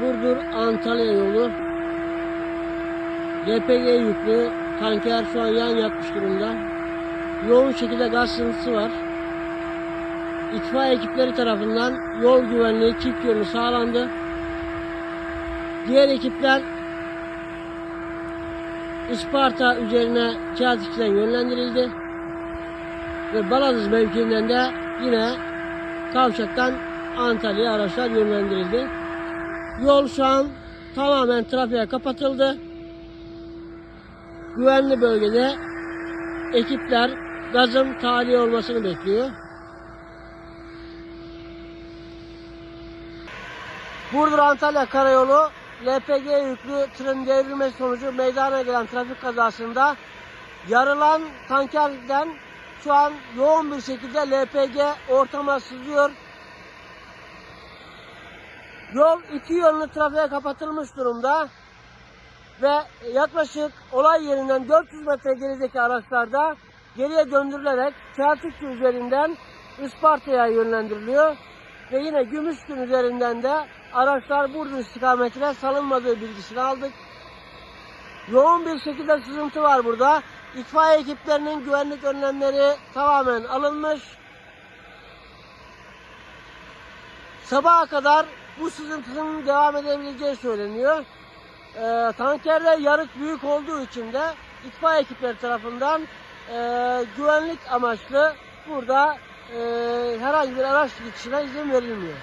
Burdur Antalya yolu LPG yüklü tanker şu an yan yatmış durumda. Yoğun şekilde gaz sızıntısı var. İtfaiye ekipleri tarafından yol güvenliği çift yönlü sağlandı. Diğer ekipler Isparta üzerine Kağıtçı'dan yönlendirildi. Ve Baladız mevkiinden de yine kavşaktan Antalya'ya araçlar yönlendirildi. Yol şu an tamamen trafiğe kapatıldı. Güvenli bölgede ekipler gazın tahliye olmasını bekliyor. Burdur Antalya Karayolu LPG yüklü tırın devrilmesi sonucu meydana gelen trafik kazasında yarılan tankerden şu an yoğun bir şekilde LPG ortama sızıyor. Yol iki yönlü trafiğe kapatılmış durumda ve yaklaşık olay yerinden 400 metre gerideki araçlarda geriye döndürülerek Çeltikçi üzerinden Isparta'ya yönlendiriliyor ve yine Gümüşgün üzerinden de araçlar Burdur istikametine salınmadığı bilgisini aldık. Yoğun bir şekilde sızıntı var burada. İtfaiye ekiplerinin güvenlik önlemleri tamamen alınmış. Sabaha kadar bu sızıntının devam edebileceği söyleniyor. Ee, tankerde yarık büyük olduğu için de itfaiye ekipleri tarafından e, güvenlik amaçlı burada e, herhangi bir araç geçişine izin verilmiyor.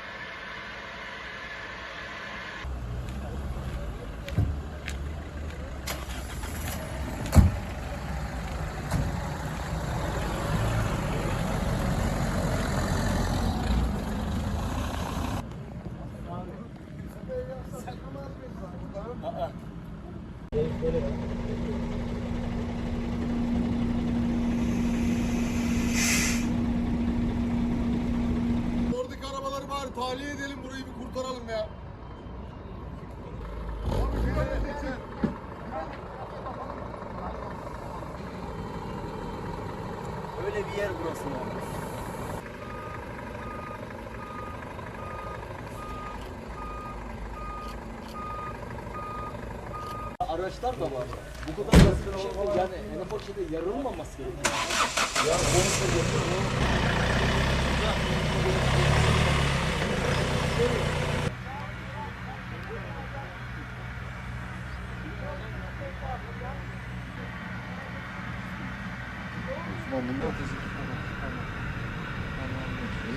Tahliye edelim burayı bir kurtaralım ya. Öyle bir yer burası mı? Araçlar da var. Bu kadar basit bir şekilde yani en ufak şeyde yarılmaması gerekiyor. Ya bonusla yapıyor 我们都不是